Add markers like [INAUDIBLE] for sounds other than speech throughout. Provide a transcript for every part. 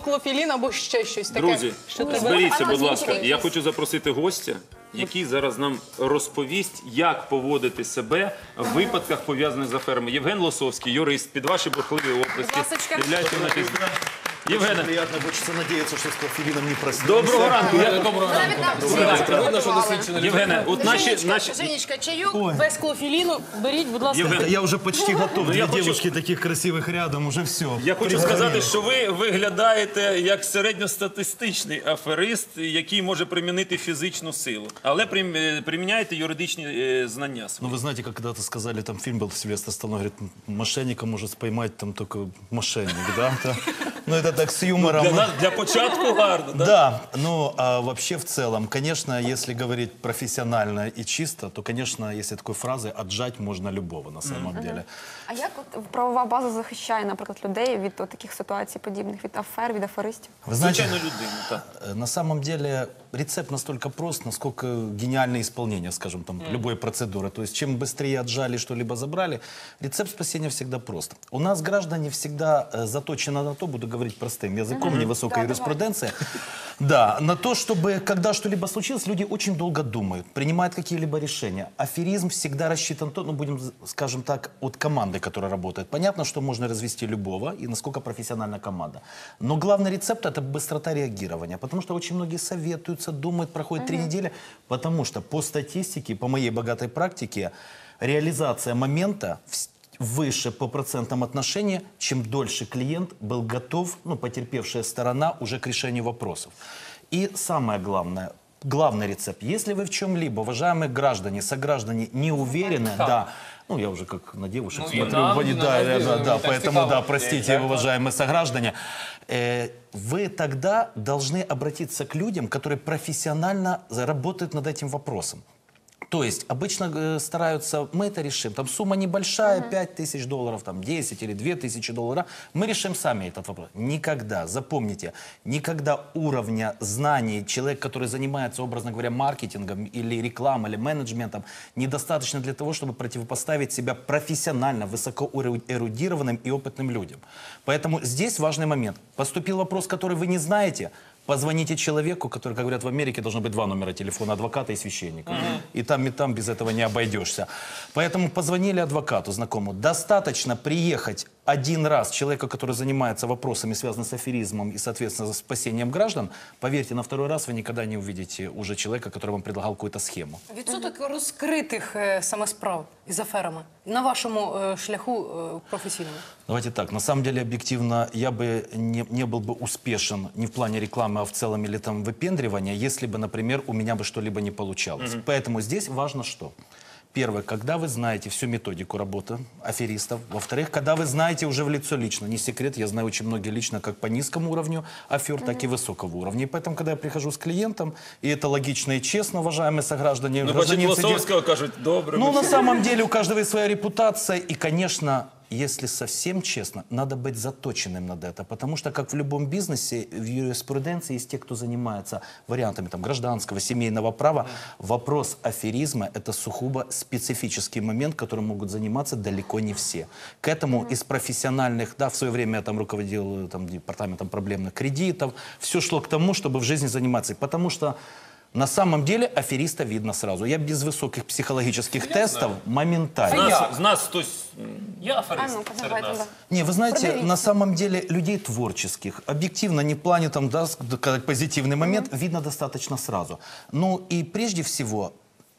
або або ще щось таке. Друзі, що тебе- зберіться, будь ласка. Я хочу запросити гостя, який зараз нам розповість, як поводити себе в випадках пов'язаних з аферами. Євген Лосовський, юрист, під ваші бурхливі оплески. ласочка. Являється на фіз- Євгене, Приятно, хочется надеяться, что с кофеином не проснемся. доброго ранку. Я- Доброго ранку. Видно, що досвідчена людина. Євгене, от наші, Женечка, наші... Женечка, чайок без клофеліну. Беріть, будь ласка. Євген, Я уже почти готов. Ну, я Две хочу- девушки таких красивых рядом, уже все. Я хочу сказати, що ви виглядаєте як середньостатистичний аферист, який може примінити фізичну силу, але прим- е, приміняєте юридичні е, знання свої. Ну, вы знаете, как когда-то сказали, там фильм был Сильвестр Сталлоне, говорит, мошенника может поймать там только мошенник, да? [LAUGHS] Да. Ну, это так с юмором. Для нас для початку гарно, да? Да, ну а вообще в целом, конечно, если говорить профессионально и чисто, то, конечно, если такой фразы отжать можно любого на самом деле. А як от правова база захищає, наприклад, людей від от таких ситуацій подібних, від афер, від аферистів? Вы знаете, Звичайно, людину, так. Э, На самом деле рецепт настолько прост, насколько гениальное исполнение, скажем, там, любой процедуры. То есть чем быстрее отжали, что-либо забрали, рецепт спасения всегда прост. У нас граждане всегда э, заточены на то, буду говорить простым языком, невысокой юриспруденции, да, на то, чтобы, когда что-либо случилось, люди очень долго думают, принимают какие-либо решения. Аферизм всегда рассчитан, то, ну, будем, скажем так, от команды, которая работает. Понятно, что можно развести любого и насколько профессиональна команда. Но главный рецепт – это быстрота реагирования. Потому что очень многие советуются, думают, проходит три недели. Потому что по статистике, по моей богатой практике, реализация момента выше по процентам отношения, чем дольше клиент был готов, ну, потерпевшая сторона, уже к решению вопросов. И самое главное, главный рецепт. Если вы в чем-либо, уважаемые граждане, сограждане, не уверены, да, ну, я уже как на девушек Ну, смотрю, на да, да, да, да, поэтому, да, простите, уважаемые сограждане, э, вы тогда должны обратиться к людям, которые профессионально работают над этим вопросом. То есть обычно э, стараются, мы это решим, там сумма небольшая, 5 тысяч долларов, там 10 или 2 тысячи долларов, мы решим сами этот вопрос. Никогда, запомните, никогда уровня знаний человека, который занимается, образно говоря, маркетингом или рекламой, или менеджментом, недостаточно для того, чтобы противопоставить себя профессионально, высокоэрудированным и опытным людям. Поэтому здесь важный момент. Поступил вопрос, который вы не знаете, Позвоните человеку, который, как говорят в Америке, должно быть два номера телефона, адвоката и священника. И там, и там без этого не обойдешься. Поэтому позвонили адвокату знакомому. Достаточно приехать один раз человека, который занимается вопросами, связанными с аферизмом и, соответственно, с спасением граждан. Поверьте, на второй раз вы никогда не увидите уже человека, который вам предлагал какую-то схему. Відсоток розкритих е, саме справ із аферами на вашому е, шляху е, професійному. Давайте так, на самом деле, объективно, я бы не, не был бы успешен не в плане рекламы, а в целом или там выпендривания, если бы, например, у меня бы что-либо не получалось. Поэтому здесь важно что? Первое, когда вы знаете всю методику работы аферистов. Во-вторых, когда вы знаете уже в лицо лично. Не секрет, я знаю очень многие лично как по низкому уровню афер, так и высокого уровня. И поэтому, когда я прихожу с клиентом, и это логично и честно, уважаемые сограждане, Ну, гражданин сидит- кажуть, добре. ну, на самом деле, у каждого есть своя репутация. И, конечно, если совсем честно, надо быть заточенным над это. Потому что, как в любом бизнесе, в юриспруденции есть те, кто занимается вариантами там, гражданского, семейного права. Вопрос аферизма – это сугубо специфический момент, которым могут заниматься далеко не все. К этому из профессиональных, да, в свое время я там руководил там, департаментом проблемных кредитов, все шло к тому, чтобы в жизни заниматься. Потому что на самом деле афериста видно сразу. Я без высоких психологических тестов З моментально. нас, з нас м, є А аферист давайте, нас. да. Не, вы знаете, Продавите. на самом деле людей творческих, объективно, не в плане там, да, с- как позитивный момент, видно достаточно сразу. Ну и прежде всего,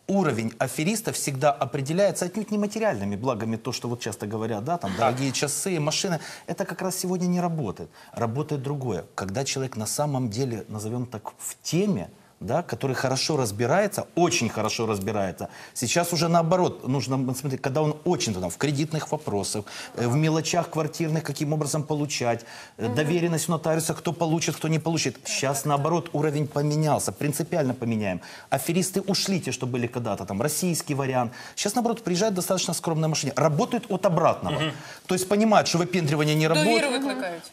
уровень афериста всегда определяется отнюдь не материальными благами, то, что вот часто говорят, да, там, дорогие часы, машины. Это как раз сегодня не работает. Работает другое. Когда человек на самом деле, назовем так, в теме, да, который хорошо разбирается, очень хорошо разбирается. Сейчас уже наоборот, нужно смотреть, когда он очень там, в кредитных вопросах, э, в мелочах квартирных, каким образом получать, э, доверенность у нотариуса, кто получит, кто не получит. Сейчас наоборот уровень поменялся, принципиально поменяем. Аферисты ушли, те, что были когда-то, там, российский вариант. Сейчас наоборот приезжает достаточно скромная машина, работают от обратного. То есть понимают, что выпендривание не работает.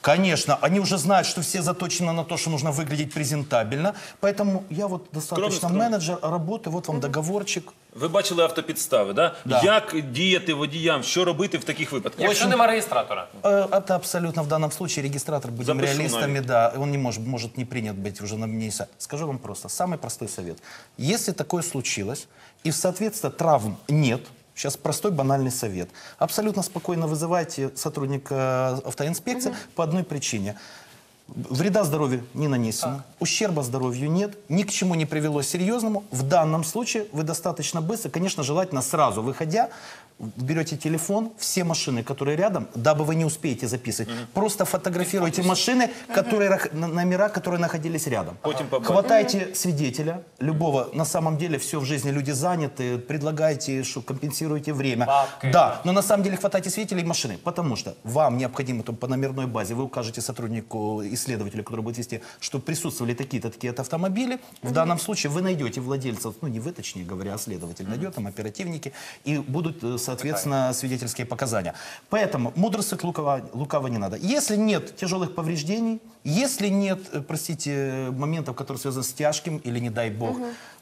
Конечно, они уже знают, что все заточены на то, что нужно выглядеть презентабельно, поэтому я вот достаточно скромно. менеджер, работаю, вот вам договорчик. Ви бачили автопідстави, да? Да. Як діяти водіям, що робити в таких випадках? Якщо нема реєстратора. Э, Это абсолютно в данном случае регистратор, будем Запишу реалистами, навіть. да, он не может, может не принят быть уже на месте. Скажу вам просто, самый простой совет. Если такое случилось, и, соответственно, травм нет, Сейчас простой банальный совет. Абсолютно спокойно вызывайте сотрудника автоинспекции по одной причине. Вреда здоровью не нанесено, ущерба здоровью нет, ни к чему не привело серьезному. В данном случае вы достаточно быстро, конечно, желательно сразу выходя, берете телефон, все машины, которые рядом, дабы вы не успеете записывать, просто фотографируйте машины, которые, на- номера, которые находились рядом. Побачите. Хватайте свидетеля, любого. На самом деле все в жизни люди заняты, предлагайте, что компенсируете время. Бабки. Да, но на самом деле хватайте свидетелей и машины, потому что вам необходимо там, по номерной базе, вы укажете сотруднику, исследователю, который будет вести, что присутствовали такие-то, такие-то автомобили. В данном случае вы найдете владельцев, ну не вы, точнее говоря, а следователь найдет, там оперативники, и будут, э, соответственно, свидетельские показания. Поэтому мудрствовать лукаво, лукаво не надо. Если нет тяжелых повреждений, если нет, э, простите, моментов, которые связаны с тяжким или, не дай бог,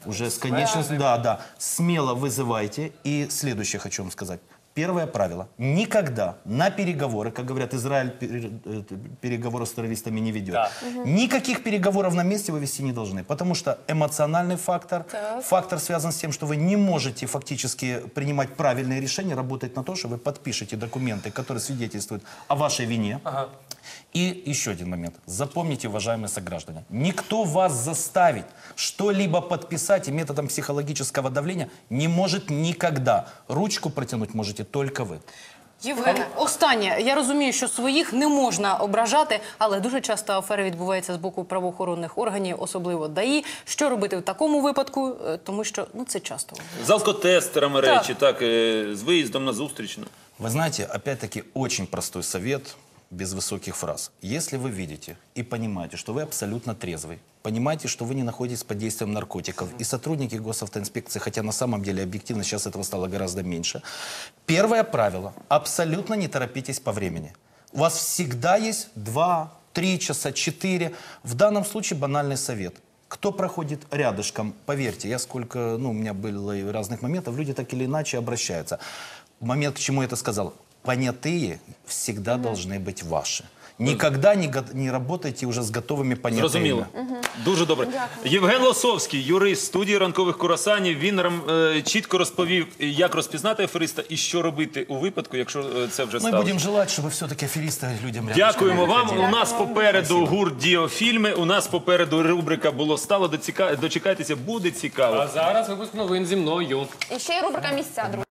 уже с конечностью, да, да, смело вызывайте. И следующее хочу вам сказать. Первое правило. Никогда на переговоры, как говорят, Израиль э, переговоры с террористами не ведет. Да. Никаких переговоров на месте вы вести не должны. Потому что эмоциональный фактор, фактор связан с тем, что вы не можете фактически принимать правильные решения, работать на то, что вы подпишете документы, которые свидетельствуют о вашей вине. И еще один момент. Запомните, уважаемые сограждане, никто вас заставить что-либо подписать и методом психологического давления не может никогда. Ручку протянуть можете только вы. Євгене, останнє. Я розумію, що своїх не можна ображати, але дуже часто афери відбуваються з боку правоохоронних органів, особливо ДАІ. Що робити в такому випадку? Е, Тому що ну це часто. З алкотестерами Так. речі, так, е, з виїздом на зустріч. ну. Вы знаете, опять-таки, очень простой совет, Без высоких фраз. Если вы видите и понимаете, что вы абсолютно трезвый, понимаете, что вы не находитесь под действием наркотиков, и сотрудники госавтоинспекции, хотя на самом деле объективно сейчас этого стало гораздо меньше, первое правило – абсолютно не торопитесь по времени. У вас всегда есть 2, 3 часа, 4. В данном случае банальный совет – кто проходит рядышком, поверьте, я сколько, ну, у меня было разных моментов, люди так или иначе обращаются. Момент, к чему я это сказал, понятые всегда должны быть ваши. Никогда не, го- не работайте уже с готовыми понятыми. Зрозуміло. Дуже добре. Євген Лосовський, юрист студії ранкових курасанів. Він нам е, чітко розповів, як розпізнати афериста і що робити у випадку, якщо е, це вже Мы сталося. будем желать, чтобы все-таки аферисты людям рядышком Дякуємо не вам. ходили. У нас попереду гурт Діофільми. У нас попереду рубрика було стало. Доціка- Дочекайтеся, буде цікаво. А зараз випуск новин зі мною. І ще й рубрика місця, друзі.